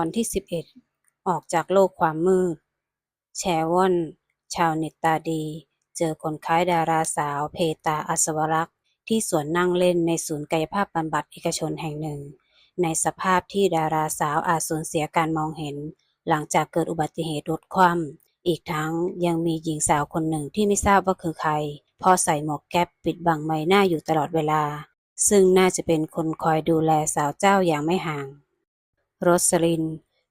ตอนที่ 11 ออกจากโลกความมืด แชร์ว่อน ชาวเน็ตตาดี เจอคนคล้ายดาราสาวเพตาอัศวรักษ์ ที่สวนนั่งเล่นในศูนย์กายภาพบำบัดเอกชนแห่งหนึ่ง ในสภาพที่ดาราสาวอาจสูญเสียการมองเห็น หลังจากเกิดอุบัติเหตุรถคว่ำอีกทั้งยังมีหญิงสาวคนหนึ่งที่ไม่ทราบว่าคือใครพราะใส่หมวกแก๊ปปิดบังใบหน้าอยู่ตลอดเวลา ซึ่งน่าจะเป็นคนคอยดูแลสาวเจ้าอย่างไม่ห่าง โรสลิน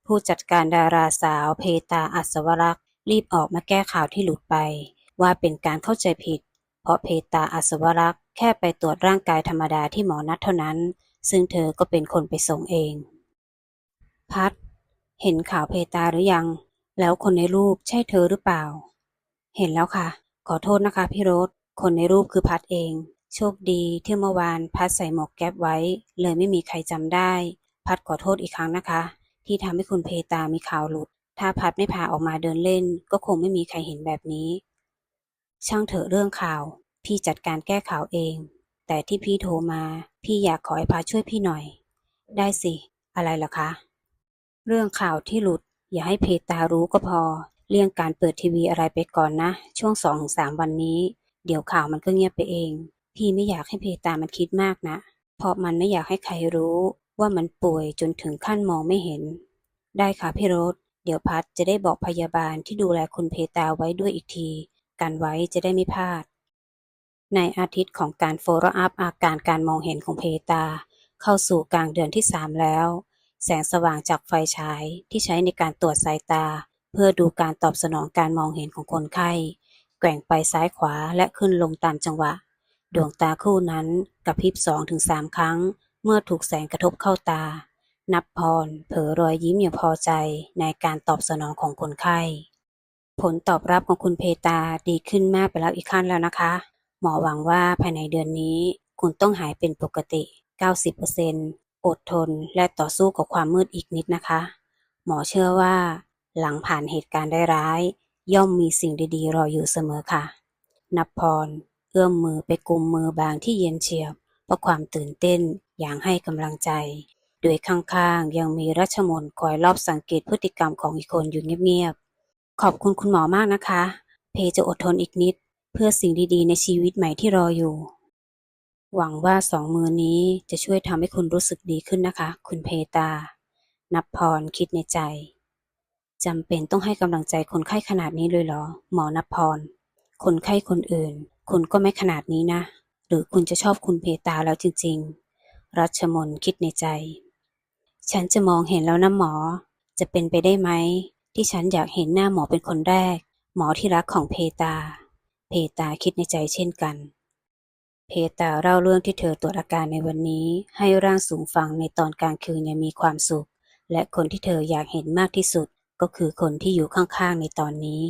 ผู้จัดการดาราสาวเพตาอัศวรักษ์ รีบออกมาแก้ข่าวที่หลุดไป ว่าเป็นการเข้าใจผิด เพราะเพตาอัศวรักษ์แค่ไปตรวจร่างกายธรรมดาที่หมอนัดเท่านั้น ซึ่งเธอก็เป็นคนไปส่งเอง พัด เห็นข่าวเพตาหรือยัง แล้วคนในรูปใช่เธอหรือเปล่า เห็นแล้วค่ะ ขอโทษนะคะพี่โรสคนในรูปคือพัดเอง โชคดีที่เมื่อวานพัดใส่หมวกแก๊ปไว้ เลยไม่มีใครจำได้ พัดขอโทษอีกครั้งนะคะ ที่ทำให้คุณเพตามีข่าวหลุด ถ้าพัดไม่พาออกมาเดินเล่น ก็คงไม่มีใครเห็นแบบนี้ ช่างเถอะเรื่องข่าว พี่จัดการแก้ข่าวเอง แต่ที่พี่โทรมา พี่อยากขอให้พัดช่วยพี่หน่อย ได้สิ อะไรล่ะคะ เรื่องข่าวที่หลุด อย่าให้เพตารู้ก็พอ เลี่ยงการเปิดทีวีอะไรไปก่อนนะ ช่วงสองถึงสามวันนี้ เดี๋ยวข่าวมันก็เงียบไปเอง พี่ไม่อยากให้เพตามันคิดมากนะเพราะมันไม่อยากให้ใครรู้ ว่ามันป่วยจนถึงขั้นมองไม่เห็น ได้ค่ะพี่โรสเดี๋ยวพัดจะได้บอกพยาบาลที่ดูแลคุณเพตาไว้ด้วยอีกทีกันไว้จะได้ไม่พลาด ในอาทิตย์ของการโฟล์อัพอาการการมองเห็นของเพตา เข้าสู่กลางเดือนที่ 3 แล้ว แสงสว่างจากไฟฉายที่ใช้ในการตรวจสายตา เพื่อดูการตอบสนองการมองเห็นของคนไข้ แกว่งไปซ้ายขวาและขึ้นลงตามจังหวะ ดวงตาคู่นั้นกระพริบสองถึงสามครั้ง เมื่อถูกแสงกระทบเข้าตา นับพร เผลอรอยยิ้มอย่างพอใจในการตอบสนองของคนไข้ ผลตอบรับของคุณเพตาดีขึ้นมากไปแล้วอีกขั้นแล้วนะคะ หมอหวังว่าภายในเดือนนี้ คุณต้องหายเป็นปกติ 90%อดทนและต่อสู้กับความมืดอีกนิดนะคะ หมอเชื่อว่า หลังผ่านเหตุการณ์ได้ร้าย ย่อมมีสิ่งดีๆ รออยู่เสมอค่ะ นับพร เอื้อมมือไปกุมมือบางที่เย็นเฉียบเพราะความตื่นเต้น อย่างให้กำลังใจ โดยข้างๆ ยังมีรัชมนคอยรอบสังเกตพฤติกรรมของอีกคนอยู่เงียบๆ ขอบคุณคุณหมอมากนะคะ เพจะอดทนอีกนิด เพื่อสิ่งดีๆ ในชีวิตใหม่ที่รออยู่ หวังว่าสองมือนี้จะช่วยทำให้คุณรู้สึกดีขึ้นนะคะ คุณเพตา นับพรคิดในใจจำเป็นต้องให้กำลังใจคนไข้ขนาดนี้เลยเหรอ หมอนับพร คนไข้คนอื่น คุณก็ไม่ขนาดนี้นะ หรือคุณจะชอบคุณเพตาแล้วจริง ๆ รัชมนคิดในใจ ฉันจะมองเห็นแล้วนะหมอ จะเป็นไปได้ไหม ที่ฉันอยากเห็นหน้าหมอเป็นคนแรก หมอที่รักของเพตา เพตาคิดในใจเช่นกัน เพตาเล่าเรื่องที่เธอตรวจอาการในวันนี้ ให้ร่างสูงฟังในตอนกลางคืนย่างมีความสุข และคนที่เธออยากเห็นมากที่สุด ก็คือคนที่อยู่ข้างๆในตอนนี้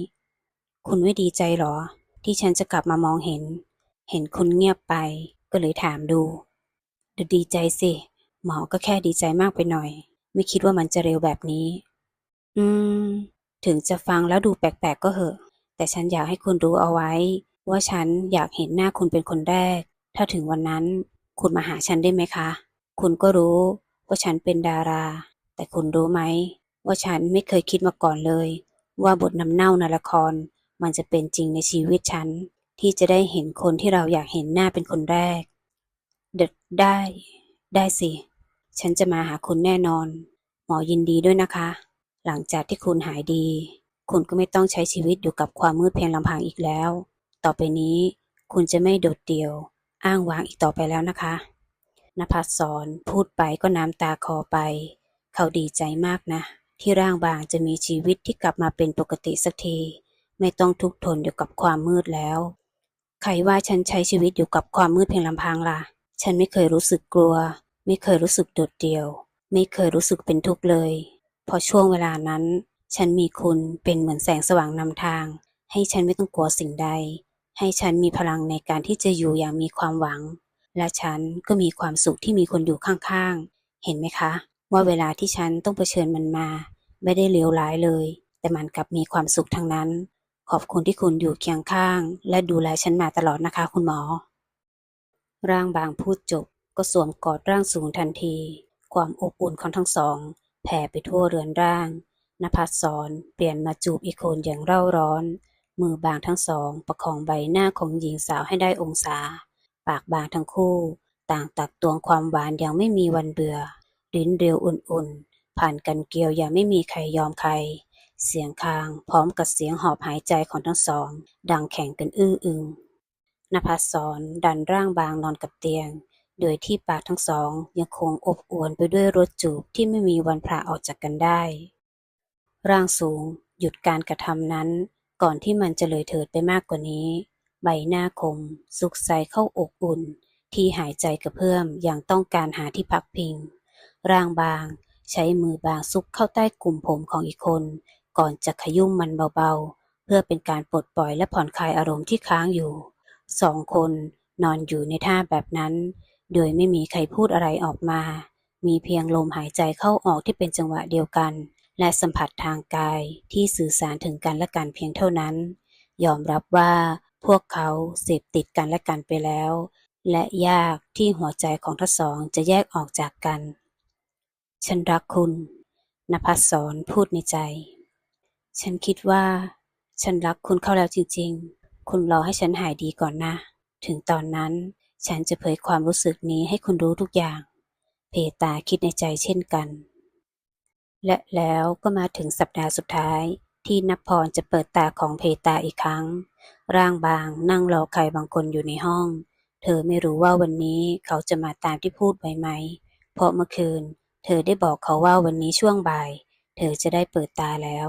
คุณไม่ดีใจหรอ ที่ฉันจะกลับมามองเห็น เห็นคุณเงียบไป ก็เลยถามดู เดี๋ยวดีใจสิ หมอก็แค่ดีใจมากไปหน่อย ไม่คิดว่ามันจะเร็วแบบนี้ อืม ถึงจะฟังแล้วดูแปลกๆก็เหอะ แต่ฉันอยากให้คุณรู้เอาไว้ ว่าฉันอยากเห็นหน้าคุณเป็นคนแรก ถ้าถึงวันนั้น คุณมาหาฉันได้ไหมคะ คุณก็รู้ว่าฉันเป็นดารา แต่คุณรู้ไหม ว่าฉันไม่เคยคิดมาก่อนเลย ว่าบทนำเน่าในละคร มันจะเป็นจริงในชีวิตฉัน ที่จะได้เห็นคนที่เราอยากเห็นหน้าเป็นคนแรก เดดได้ ได้สิ ฉันจะมาหาคุณแน่นอน หมอยินดีด้วยนะคะ หลังจากที่คุณหายดี คุณก็ไม่ต้องใช้ชีวิตอยู่กับความมืดเพียงลำพังอีกแล้ว ต่อไปนี้ คุณจะไม่โดดเดี่ยว อ้างว้างอีกต่อไปแล้วนะคะนภัสสอนพูดไปก็น้ำตาคอไป เขาดีใจมากนะ ที่ร่างบางจะมีชีวิตที่กลับมาเป็นปกติสักที ไม่ต้องทุกข์ทนอยู่กับความมืดแล้ว ใครว่าฉันใช้ชีวิตอยู่กับความมืดเพียงลำพังล่ะ ฉันไม่เคยรู้สึกกลัว ไม่เคยรู้สึกโดดเดี่ยว ไม่เคยรู้สึกเป็นทุกข์เลย พอช่วงเวลานั้น ฉันมีคุณเป็นเหมือนแสงสว่างนำทาง ให้ฉันไม่ต้องกลัวสิ่งใด ให้ฉันมีพลังในการที่จะอยู่อย่างมีความหวัง และฉันก็มีความสุขที่มีคนอยู่ข้างๆ เห็นไหมคะ ว่าเวลาที่ฉันต้องเผชิญมันมา ไม่ได้เลวร้ายเลย แต่มันกลับมีความสุขทั้งนั้น ขอบคุณที่คุณอยู่เคียงข้าง และดูแลฉันมาตลอดนะคะ คุณหมอ ร่างบางพูดจบก็สวมกอดร่างสูงทันที ความอบอุ่นของทั้งสอง แผ่ไปทั่วเรือนร่างนภัสสรเปลี่ยนมาจูบอีกคนอย่างเร่าร้อน มือบางทั้งสอง ประคองใบหน้าของหญิงสาวให้ได้องศา ปากบางทั้งคู่ ต่างตักตวงความหวานอย่างไม่มีวันเบื่อลิ้นเรียวอุ่นๆ ผ่านกันเกลียวอย่างไม่มีใครยอมใคร เสียงคางพร้อมกับเสียงหอบหายใจของทั้งสอง ดังแข่งกันอื้ออึง นภัสสรดันร่างบางนอนกับเตียง โดยที่ปากทั้งสองยังคงอบอวลไปด้วยรสจูบที่ไม่มีวันพลาออกจากกันได้ ร่างสูงหยุดการกระทำนั้น ก่อนที่มันจะเลยเถิดไปมากกว่านี้ ใบหน้าคม สุขใสเข้าอกอุ่น ที่หายใจกระเพื่อมอย่างต้องการหาที่พักพิง ร่างบาง ใช้มือบางซุกเข้าใต้กลุ่มผมของอีกคน ก่อนจะขยุ่มมันเบาๆ เพื่อเป็นการปลดปล่อยและผ่อนคลายอารมณ์ที่ค้างอยู่ สองคนนอนอยู่ในท่าแบบนั้น โดยไม่มีใครพูดอะไรออกมา มีเพียงลมหายใจเข้าออกที่เป็นจังหวะเดียวกัน และสัมผัสทางกายที่สื่อสารถึงกันและกันเพียงเท่านั้น ยอมรับว่าพวกเขาเสพติดกันและกันไปแล้ว และยากที่หัวใจของทั้งสองจะแยกออกจากกัน ฉันรักคุณนภัสสรพูดในใจ ฉันคิดว่า ฉันรักคุณเข้าแล้วจริง ๆ คุณรอให้ฉันหายดีก่อนนะ ถึงตอนนั้นฉันจะเผยความรู้สึกนี้ให้คุณรู้ทุกอย่าง เพตาคิดในใจเช่นกัน และแล้วก็มาถึงสัปดาห์สุดท้ายที่นพรจะเปิดตาของเพตาอีกครั้ง ร่างบางนั่งรอใครบางคนอยู่ในห้อง เธอไม่รู้ว่าวันนี้เขาจะมาตามที่พูดไว้ไหม เพราะเมื่อคืน เธอได้บอกเขาว่าวันนี้ช่วงบ่าย เธอจะได้เปิดตาแล้ว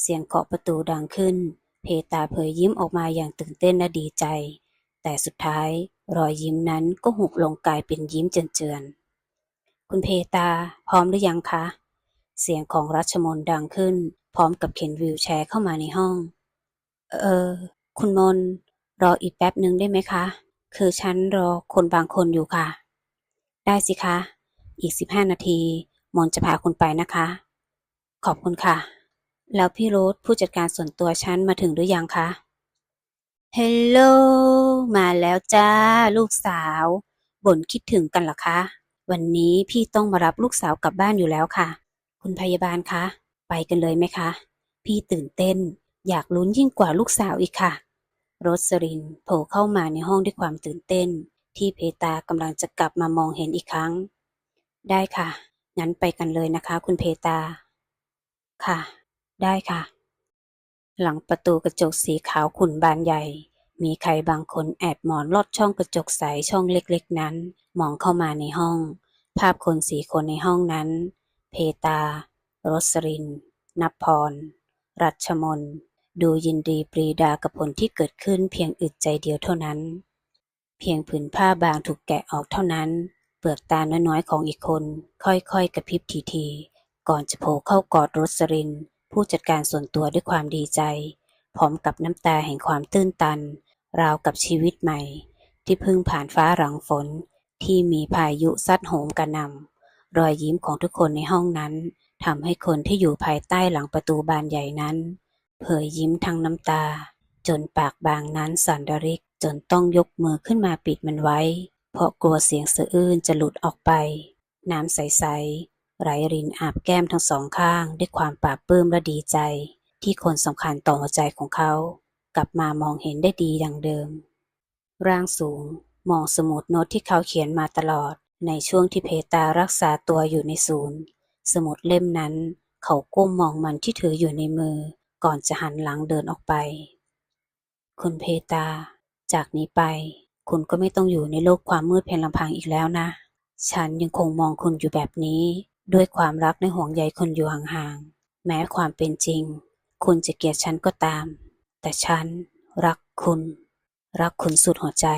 เสียงเคาะประตูดังขึ้น เพตาเผยยิ้มออกมาอย่างตื่นเต้นและดีใจ แต่สุดท้ายรอยยิ้มนั้นก็หุบลงกลายเป็นยิ้มเจือนๆ คุณเพตาพร้อมหรือยังคะ เสียงของรัชมนดังขึ้น พร้อมกับเข็นวีลแชร์เข้ามาในห้อง เออ คุณมน รออีกแป๊บหนึ่งได้ไหมคะ คือฉันรอคนบางคนอยู่ค่ะ ได้สิคะ อีกสิบห้านาที มนจะพาคุณไปนะคะ ขอบคุณค่ะ แล้วพี่โรสผู้จัดการส่วนตัวฉันมาถึงหรือยังคะเฮลโลมาแล้วจ้า ลูกสาว บ่นคิดถึงกันหรอคะ วันนี้พี่ต้องมารับลูกสาวกลับบ้านอยู่แล้วค่ะ คุณพยาบาลคะ ไปกันเลยไหมคะ พี่ตื่นเต้น อยากลุ้นยิ่งกว่าลูกสาวอีกค่ะ โรสรินโผล่เข้ามาในห้องด้วยความตื่นเต้น ที่เพตากำลังจะกลับมามองเห็นอีกครั้ง ได้ค่ะ งั้นไปกันเลยนะคะ คุณเพตา ค่ะ ได้ค่ะ หลังประตูกระจกสีขาวขุ่นบานใหญ่ มีใครบางคนแอบมอนลอดช่องกระจกใสช่องเล็กๆนั้น มองเข้ามาในห้อง ภาพคนสี่คนในห้องนั้น เพตาโรสรินนพพร รัชมน ดูยินดีปรีดากับผลที่เกิดขึ้นเพียงอึดใจเดียวเท่านั้น เพียงผืนผ้าบางถูกแกะออกเท่านั้น เปลือกตาน้อยๆของอีกคน ค่อยๆกระพริบทีๆก่อนจะโผล่เข้ากอดโรสริน ผู้จัดการส่วนตัวด้วยความดีใจ พร้อมกับน้ำตาแห่งความตื้นตัน ราวกับชีวิตใหม่ ที่เพิ่งผ่านฟ้าหลังฝนที่มีพายุซัดโหมกระหนำรอยยิ้มของทุกคนในห้องนั้นทำให้คนที่อยู่ภายใต้หลังประตูบานใหญ่นั้น เผยยิ้มทั้งน้ำตา จนปากบางนั้นสั่นระริกจนต้องยกมือขึ้นมาปิดมันไว้ เพราะกลัวเสียงสะอื้นจะหลุดออกไป น้ำใสๆ ไหลรินอาบแก้มทั้งสองข้างด้วยความปลาบปลื้มและดีใจ ที่คนสำคัญต่อหัวใจของเขา กลับมามองเห็นได้ดีดังเดิม ร่างสูง มองสมุดโน้ตที่เขาเขียนมาตลอด ในช่วงที่เพตารักษาตัวอยู่ในศูนย์ สมุดเล่มนั้น เขาก้มมองมันที่ถืออยู่ในมือ ก่อนจะหันหลังเดินออกไป คุณเพตา จากนี้ไป คุณก็ไม่ต้องอยู่ในโลกความมืดเพียงลำพังอีกแล้วนะ ฉันยังคงมองคุณอยู่แบบนี้ ด้วยความรักในห่วงใยคุณอยู่ห่างๆ แม้ความเป็นจริง คุณจะเกลียดฉันก็ตาม แต่ฉันรักคุณ รักคุณสุดหัวใจ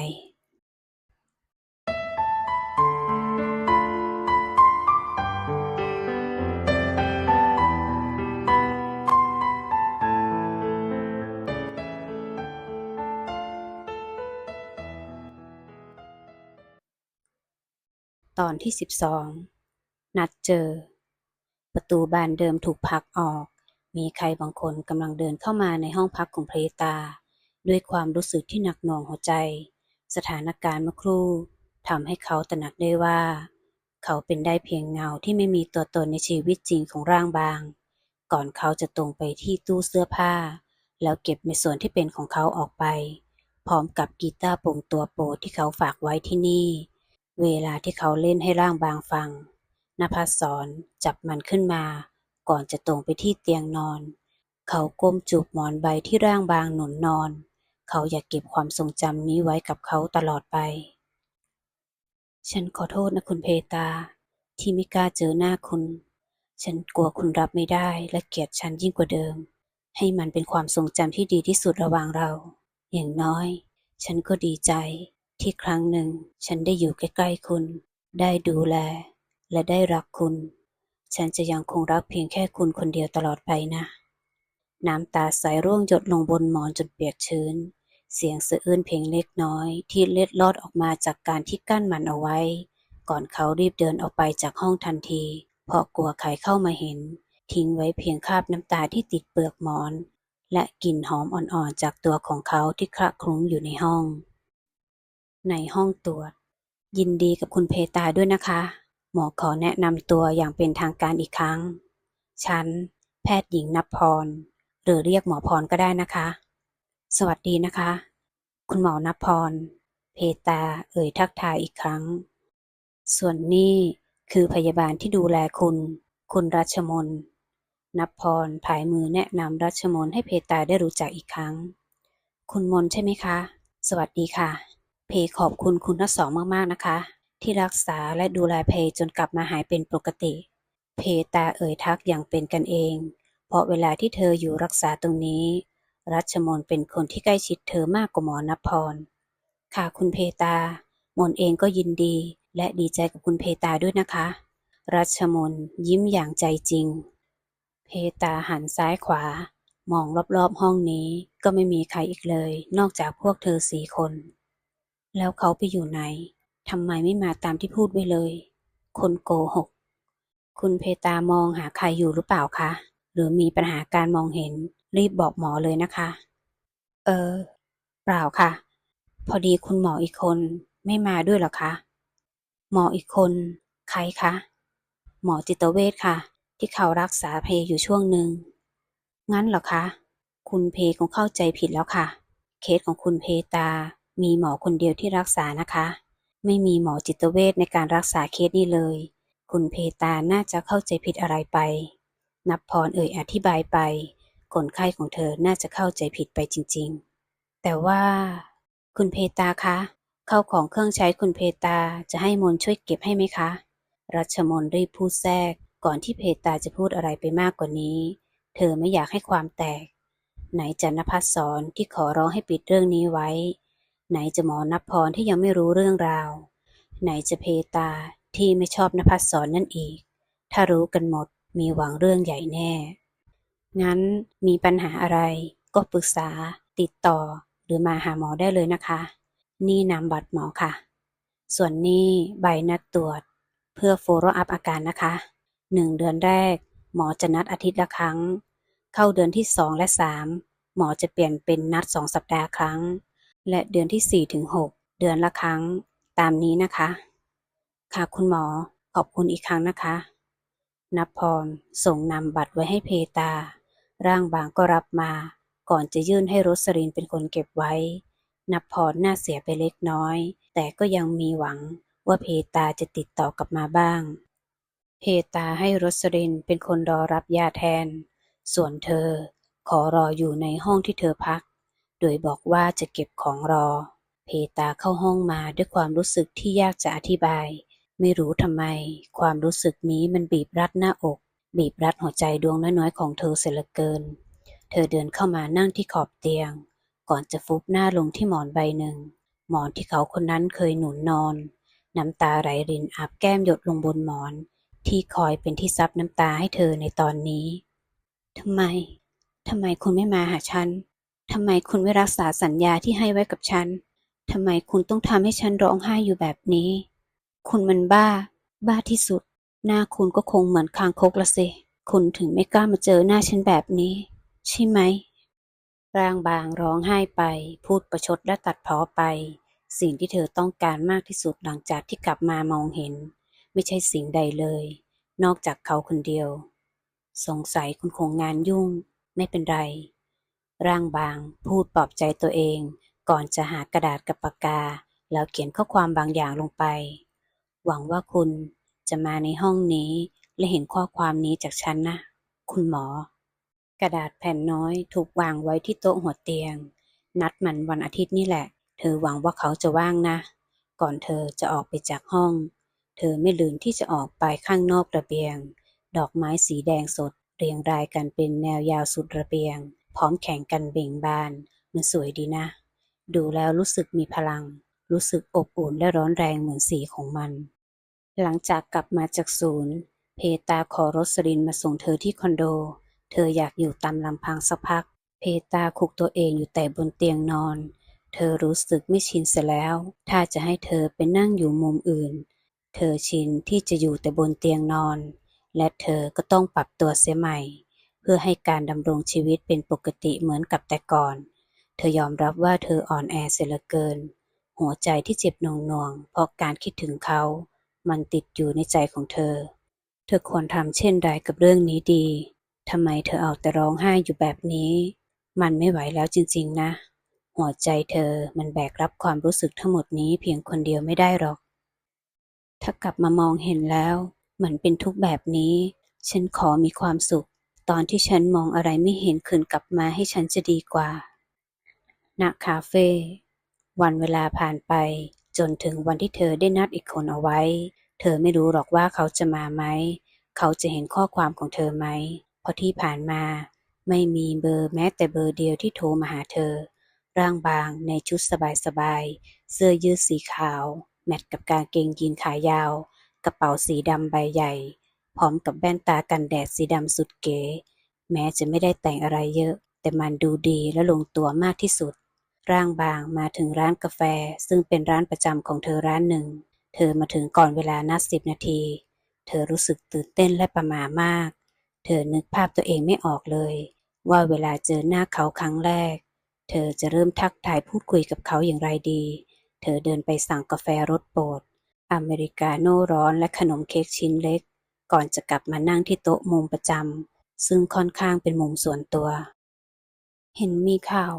ตอนที่สิบสอง นัดเจอ ประตูบานเดิมถูกผลักออก มีใครบางคนกำลังเดินเข้ามาในห้องพักของเพลตา ด้วยความรู้สึกที่หนักหน่วงหัวใจ สถานการณ์เมื่อครู่ทำให้เขาตระหนักได้ว่า เขาเป็นได้เพียงเงาที่ไม่มีตัวตนในชีวิตจริงของร่างบาง ก่อนเขาจะตรงไปที่ตู้เสื้อผ้า แล้วเก็บในส่วนที่เป็นของเขาออกไป พร้อมกับกีตาร์ปร่งตัวโปรดที่เขาฝากไว้ที่นี่ เวลาที่เขาเล่นให้ร่างบางฟัง นภัสสรจับมันขึ้นมา ก่อนจะตรงไปที่เตียงนอน เขาก้มจูบหมอนใบที่ร่างบางหนุนนอน เขาอยากเก็บความทรงจำนี้ไว้กับเขาตลอดไป ฉันขอโทษนะคุณเพตา ที่ไม่กล้าเจอหน้าคุณ ฉันกลัวคุณรับไม่ได้และเกลียดฉันยิ่งกว่าเดิม ให้มันเป็นความทรงจำที่ดีที่สุดระหว่างเรา อย่างน้อย ฉันก็ดีใจที่ครั้งหนึ่งฉันได้อยู่ใกล้ๆคุณ ได้ดูแล และได้รักคุณ ฉันจะยังคงรักเพียงแค่คุณคนเดียวตลอดไปนะ น้ำตาใสร่วงหยดลงบนหมอนจนเปียกชื้น เสียงสะอื้นเพียงเล็กน้อยที่เล็ดลอดออกมาจากการที่กั้นมันเอาไว้ ก่อนเขารีบเดินออกไปจากห้องทันที เพราะกลัวใครเข้ามาเห็น ทิ้งไว้เพียงคราบน้ำตาที่ติดเปลือกหมอน และกลิ่นหอมอ่อนๆจากตัวของเขาที่คละคลุ้งอยู่ในห้อง ในห้องตรวจยินดีกับคุณเพตาด้วยนะคะ หมอขอแนะนำตัวอย่างเป็นทางการอีกครั้ง ฉัน แพทย์หญิงนภพร หรือเรียกหมอพรก็ได้นะคะ สวัสดีนะคะ คุณหมอนภพร เพตาเอ่ยทักทายอีกครั้ง ส่วนนี่คือพยาบาลที่ดูแลคุณ คุณรัชมนนภพรผายมือแนะนำรัชมนให้เพตาได้รู้จักอีกครั้ง คุณมนใช่ไหมคะ สวัสดีค่ะ เพขอบคุณคุณทั้งสองมากๆนะคะ ที่รักษาและดูแลเพจนกลับมาหายเป็นปกติ เพตาเอ่ยทักอย่างเป็นกันเอง เพราะเวลาที่เธออยู่รักษาตรงนี้ รัชมนเป็นคนที่ใกล้ชิดเธอมากกว่าหมอนพร ค่ะคุณเพตามนเองก็ยินดี และดีใจกับคุณเพตาด้วยนะคะ รัชมนยิ้มอย่างใจจริง เพตาหันซ้ายขวา มองรอบๆห้องนี้ก็ไม่มีใครอีกเลย นอกจากพวกเธอสี่คน แล้วเขาไปอยู่ไหน ทำไมไม่มาตามที่พูดไว้เลย คนโกหก คุณเพตามองหาใครอยู่หรือเปล่าคะ หรือมีปัญหาการมองเห็น รีบบอกหมอเลยนะคะ เออ เปล่าค่ะ พอดีคุณหมออีกคนไม่มาด้วยหรอคะ หมออีกคน ใครคะ หมอจิตเวชค่ะ ที่เขารักษาเพอยู่ช่วงหนึ่ง งั้นเหรอคะ คุณเพคงเข้าใจผิดแล้วค่ะ เคสของคุณเพตามีหมอคนเดียวที่รักษานะคะ ไม่มีหมอจิตเวชในการรักษาเคสนี้เลย คุณเพตาน่าจะเข้าใจผิดอะไรไป นับพรเอ่ยอธิบายไป คนไข้ของเธอน่าจะเข้าใจผิดไปจริง ๆ แต่ว่า คุณเพตาคะเข้าของเครื่องใช้คุณเพตาจะให้มนช่วยเก็บให้ไหมคะ รัชมนรีบพูดแทรกก่อนที่เพตาจะพูดอะไรไปมากกว่านี้ เธอไม่อยากให้ความแตก ไหนจะนภัสสรที่ขอร้องให้ปิดเรื่องนี้ไว้ ไหนจะหมอนพรที่ยังไม่รู้เรื่องราว ไหนจะเพตาที่ไม่ชอบนภัสสรนั่นอีก ถ้ารู้กันหมดมีหวังเรื่องใหญ่แน่ งั้นมีปัญหาอะไรก็ปรึกษา ติดต่อ หรือมาหาหมอได้เลยนะคะ นี่นามบัตรหมอค่ะ ส่วนนี้ใบนัดตรวจ เพื่อ follow up อาการนะคะหนึ่งเดือนแรก หมอจะนัดอาทิตย์ละครั้ง เข้าเดือนที่สองและสามหมอจะเปลี่ยนเป็นนัดสองสัปดาห์ครั้ง และเดือนที่สี่ถึงหกเดือนละครั้งตามนี้นะคะ ค่ะคุณหมอขอบคุณอีกครั้งนะคะนภพรส่งนำบัตรไว้ให้เพตา ร่างบางก็รับมา ก่อนจะยื่นให้รสรินเป็นคนเก็บไว้นภพรน่าเสียไปเล็กน้อย แต่ก็ยังมีหวังว่าเพตาจะติดต่อกลับมาบ้าง เพตาให้รสรินเป็นคนรอรับยาแทน ส่วนเธอขอรออยู่ในห้องที่เธอพัก โดยบอกว่าจะเก็บของรอ เพตาเข้าห้องมาด้วยความรู้สึกที่ยากจะอธิบาย ไม่รู้ทำไม ความรู้สึกนี้มันบีบรัดหน้าอก บีบรัดหัวใจดวงน้อยๆของเธอเสียเหลือเกิน เธอเดินเข้ามานั่งที่ขอบเตียง ก่อนจะฟุบหน้าลงที่หมอนใบหนึ่ง หมอนที่เขาคนนั้นเคยหนุนนอน น้ำตาไหลรินอาบแก้มหยดลงบนหมอน ที่คอยเป็นที่ซับน้ำตาให้เธอในตอนนี้ทำไมทำไมคุณไม่มาหาฉัน ทำไมคุณไม่รักษาสัญญาที่ให้ไว้กับฉัน ทำไมคุณต้องทำให้ฉันร้องไห้อยู่แบบนี้ คุณมันบ้า บ้าที่สุด หน้าคุณก็คงเหมือนคางคกละสิ คุณถึงไม่กล้ามาเจอหน้าฉันแบบนี้ ใช่ไหม ร่างบางร้องไห้ไป พูดประชดและตัดพ้อไป สิ่งที่เธอต้องการมากที่สุดหลังจากที่กลับมามองเห็น ไม่ใช่สิ่งใดเลย นอกจากเขาคนเดียว สงสัยคุณคงงานยุ่ง ไม่เป็นไร ร่างบาง พูดปลอบใจตัวเอง ก่อนจะหากระดาษกับปากกา แล้วเขียนข้อความบางอย่างลงไป หวังว่าคุณจะมาในห้องนี้และเห็นข้อความนี้จากฉันนะ คุณหมอ กระดาษแผ่นน้อยถูกวางไว้ที่โต๊ะหัวเตียง นัดมันวันอาทิตย์นี่แหละ เธอหวังว่าเขาจะว่างนะ ก่อนเธอจะออกไปจากห้อง เธอไม่ลืมที่จะออกไปข้างนอกระเบียง ดอกไม้สีแดงสดเรียงรายกันเป็นแนวยาวสุดระเบียง พร้อมแข่งกันเบ่งบาน มันสวยดีนะ ดูแล้วรู้สึกมีพลัง รู้สึกอบอุ่นและร้อนแรงเหมือนสีของมัน หลังจากกลับมาจากศูนย์ เพตาขอรสลินมาส่งเธอที่คอนโด เธออยากอยู่ตามลำพังสักพัก เพตาคุกตัวเองอยู่แต่บนเตียงนอน เธอรู้สึกไม่ชินเสียแล้ว ถ้าจะให้เธอไปนั่งอยู่มุมอื่น เธอชินที่จะอยู่แต่บนเตียงนอน และเธอก็ต้องปรับตัวเสียใหม่ พื่อให้การดำรงชีวิตเป็นปกติเหมือนกับแต่ก่อน เธอยอมรับว่าเธออ่อนแอเสียเหลือเกิน หัวใจที่เจ็บหน่วงๆเพราะการคิดถึงเขา มันติดอยู่ในใจของเธอ เธอควรทำเช่นใดกับเรื่องนี้ดีทำไมเธอเอาแต่ร้องไห้อยู่แบบนี้ มันไม่ไหวแล้วจริงๆนะ หัวใจเธอมันแบกรับความรู้สึกทั้งหมดนี้เพียงคนเดียวไม่ได้หรอก ถ้ากลับมามองเห็นแล้วเหมือนเป็นทุกแบบนี้ ฉันขอมีความสุข ตอนที่ฉันมองอะไรไม่เห็นคืนกลับมาให้ฉันจะดีกว่า ณ คาเฟ่ วันเวลาผ่านไป จนถึงวันที่เธอได้นัดอีกคนเอาไว้ เธอไม่รู้หรอกว่าเขาจะมาไหม เขาจะเห็นข้อความของเธอไหม เพราะที่ผ่านมา ไม่มีเบอร์แม้แต่เบอร์เดียวที่โทรมาหาเธอ ร่างบางในชุดสบายๆ เสื้อยืดสีขาว แมทกับกางเกงยีนขายาว กระเป๋าสีดำใบใหญ่ พร้อมกับแว่นตากันแดดสีดำสุดเก๋ แม้จะไม่ได้แต่งอะไรเยอะ แต่มันดูดีและลงตัวมากที่สุด ร่างบางมาถึงร้านกาแฟ ซึ่งเป็นร้านประจำของเธอร้านหนึ่ง เธอมาถึงก่อนเวลานัดสิบนาที เธอรู้สึกตื่นเต้นและประหม่ามาก เธอนึกภาพตัวเองไม่ออกเลย ว่าเวลาเจอหน้าเขาครั้งแรก เธอจะเริ่มทักทายพูดคุยกับเขาอย่างไรดี เธอเดินไปสั่งกาแฟรสโปรดอเมริกาโน่ร้อนและขนมเค้กชิ้นเล็ก ก่อนจะกลับมานั่งที่โต๊ะมุมประจำซึ่งค่อนข้างเป็นมุมส่วนตัว เห็นมีข่าว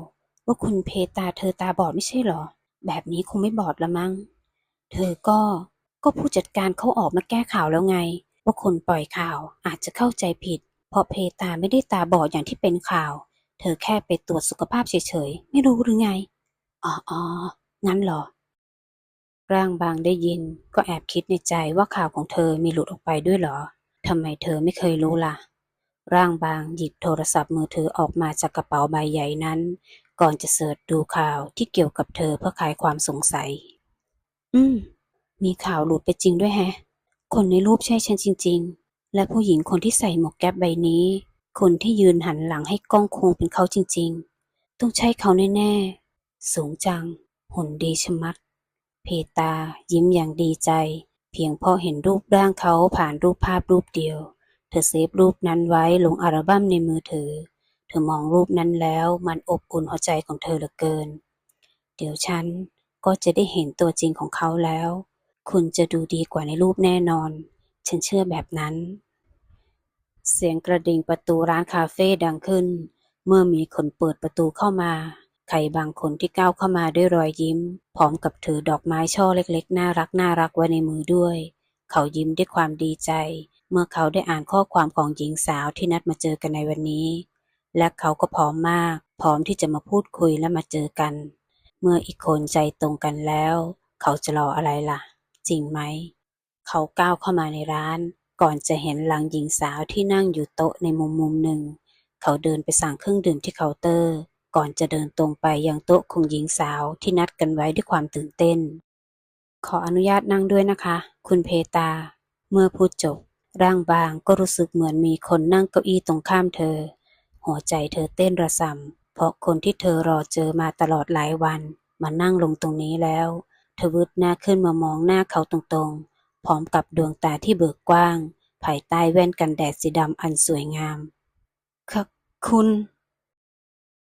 ว่าคุณเพตาเธอตาบอดไม่ใช่หรอ แบบนี้คงไม่บอดละมั้ง เธอก็ก็ผู้จัดการเขาออกมาแก้ข่าวแล้วไง ว่าคนปล่อยข่าวอาจจะเข้าใจผิด เพราะเพตาไม่ได้ตาบอดอย่างที่เป็นข่าว เธอแค่ไปตรวจสุขภาพเฉยๆ ไม่รู้หรือไง อ๋ออองั้นเหรอ ร่างบางได้ยิน ก็แอบคิดในใจว่าข่าวของเธอมีหลุดออกไปด้วยเหรอทำไมเธอไม่เคยรู้ล่ะ ร่างบางหยิบโทรศัพท์มือถือออกมาจากกระเป๋าใบใหญ่นั้น ก่อนจะเสิร์ชดูข่าวที่เกี่ยวกับเธอเพื่อคลายความสงสัย อืม มีข่าวหลุดไปจริงด้วยแฮะ คนในรูปใช่ฉันจริง ๆ และผู้หญิงคนที่ใส่หมวกแก๊ปใบนี้ คนที่ยืนหันหลังให้กล้องคงเป็นเขาจริง ๆ ต้องใช่เขาแน่ๆ สูงจัง หุ่นดีชะมัด เพตายิ้มอย่างดีใจ เพียงเพราะเห็นรูปร่างเขาผ่านรูปภาพรูปเดียว เธอเซฟรูปนั้นไว้ลงอัลบั้มในมือถือ เธอมองรูปนั้นแล้วมันอบอุ่นหัวใจของเธอเหลือเกิน เดี๋ยวฉันก็จะได้เห็นตัวจริงของเขาแล้ว คุณจะดูดีกว่าในรูปแน่นอน ฉันเชื่อแบบนั้น เสียงกระดิ่งประตูร้านคาเฟ่ดังขึ้น เมื่อมีคนเปิดประตูเข้ามา ใครบางคนที่ก้าวเข้ามาด้วยรอยยิ้ม พร้อมกับถือดอกไม้ช่อเล็กๆ น่ารักน่ารักไว้ในมือด้วย เขายิ้มด้วยความดีใจ เมื่อเขาได้อ่านข้อความของหญิงสาวที่นัดมาเจอกันในวันนี้ และเขาก็พร้อมมาก พร้อมที่จะมาพูดคุยและมาเจอกัน เมื่ออีกคนใจตรงกันแล้ว เขาจะรออะไรล่ะ จริงไหม เขาก้าวเข้ามาในร้าน ก่อนจะเห็นหลังหญิงสาวที่นั่งอยู่โต๊ะในมุมมุมหนึ่ง เขาเดินไปสั่งเครื่องดื่มที่เคาน์เตอร์ ก่อนจะเดินตรงไปยังโต๊ะของหญิงสาวที่นัดกันไว้ด้วยความตื่นเต้น ขออนุญาตนั่งด้วยนะคะ คุณเพตา เมื่อพูดจบ ร่างบางก็รู้สึกเหมือนมีคนนั่งเก้าอี้ตรงข้ามเธอ หัวใจเธอเต้นระสำเพราะคนที่เธอรอเจอมาตลอดหลายวันมานั่งลงตรงนี้แล้วเธอวืดหน้าขึ้นมามองหน้าเขาตรงๆ พร้อมกับดวงตาที่เบิกกว้าง ภายใต้แว่นกันแดดสีดำอันสวยงามค่ะคุณ